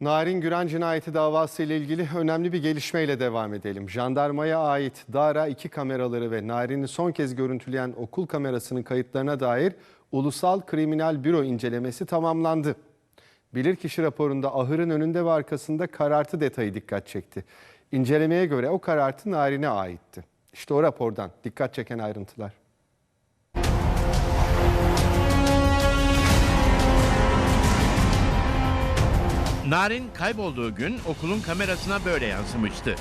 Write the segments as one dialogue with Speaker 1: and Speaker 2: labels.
Speaker 1: Narin Güren cinayeti davası ile ilgili önemli bir gelişmeyle devam edelim. Jandarmaya ait Dara 2 kameraları ve Narin'i son kez görüntüleyen okul kamerasının kayıtlarına dair Ulusal Kriminal Büro incelemesi tamamlandı. Bilirkişi raporunda ahırın önünde ve arkasında karartı detayı dikkat çekti. İncelemeye göre o karartı Narin'e aitti. İşte o rapordan dikkat çeken ayrıntılar.
Speaker 2: Narin kaybolduğu gün okulun kamerasına böyle yansımıştı.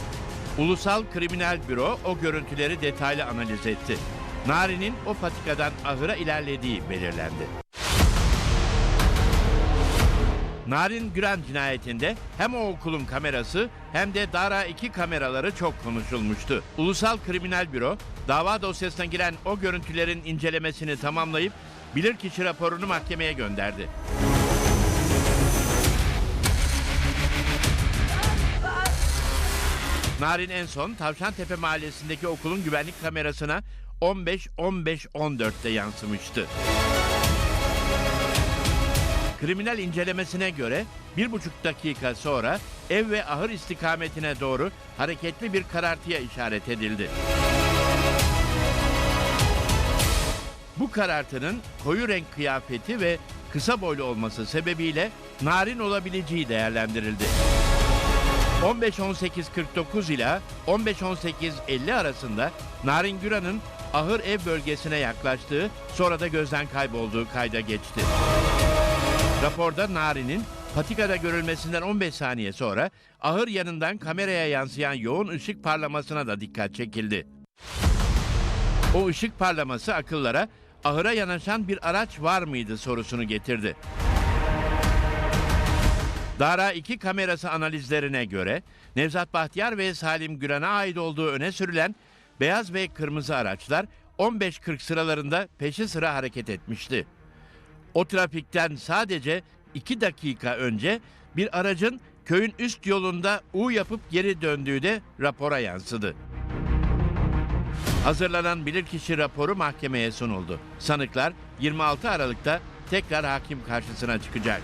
Speaker 2: Ulusal Kriminal Büro o görüntüleri detaylı analiz etti. Narin'in o patikadan ahıra ilerlediği belirlendi. Narin Güren cinayetinde hem o okulun kamerası hem de Dara 2 kameraları çok konuşulmuştu. Ulusal Kriminal Büro dava dosyasına giren o görüntülerin incelemesini tamamlayıp bilirkişi raporunu mahkemeye gönderdi. Narin en son Tavşantepe mahallesindeki okulun güvenlik kamerasına 15-15-14'te yansımıştı. Kriminal incelemesine göre bir buçuk dakika sonra ev ve ahır istikametine doğru hareketli bir karartıya işaret edildi. Bu karartının koyu renk kıyafeti ve kısa boylu olması sebebiyle narin olabileceği değerlendirildi. 15-18-49 ile 15-18-50 arasında Narin Güran'ın ahır ev bölgesine yaklaştığı sonra da gözden kaybolduğu kayda geçti. Raporda Narin'in patikada görülmesinden 15 saniye sonra ahır yanından kameraya yansıyan yoğun ışık parlamasına da dikkat çekildi. O ışık parlaması akıllara ahıra yanaşan bir araç var mıydı sorusunu getirdi. Dara 2 kamerası analizlerine göre Nevzat Bahtiyar ve Salim Güran'a ait olduğu öne sürülen beyaz ve kırmızı araçlar 15.40 sıralarında peşi sıra hareket etmişti. O trafikten sadece 2 dakika önce bir aracın köyün üst yolunda U yapıp geri döndüğü de rapora yansıdı. Hazırlanan bilirkişi raporu mahkemeye sunuldu. Sanıklar 26 Aralık'ta tekrar hakim karşısına çıkacak.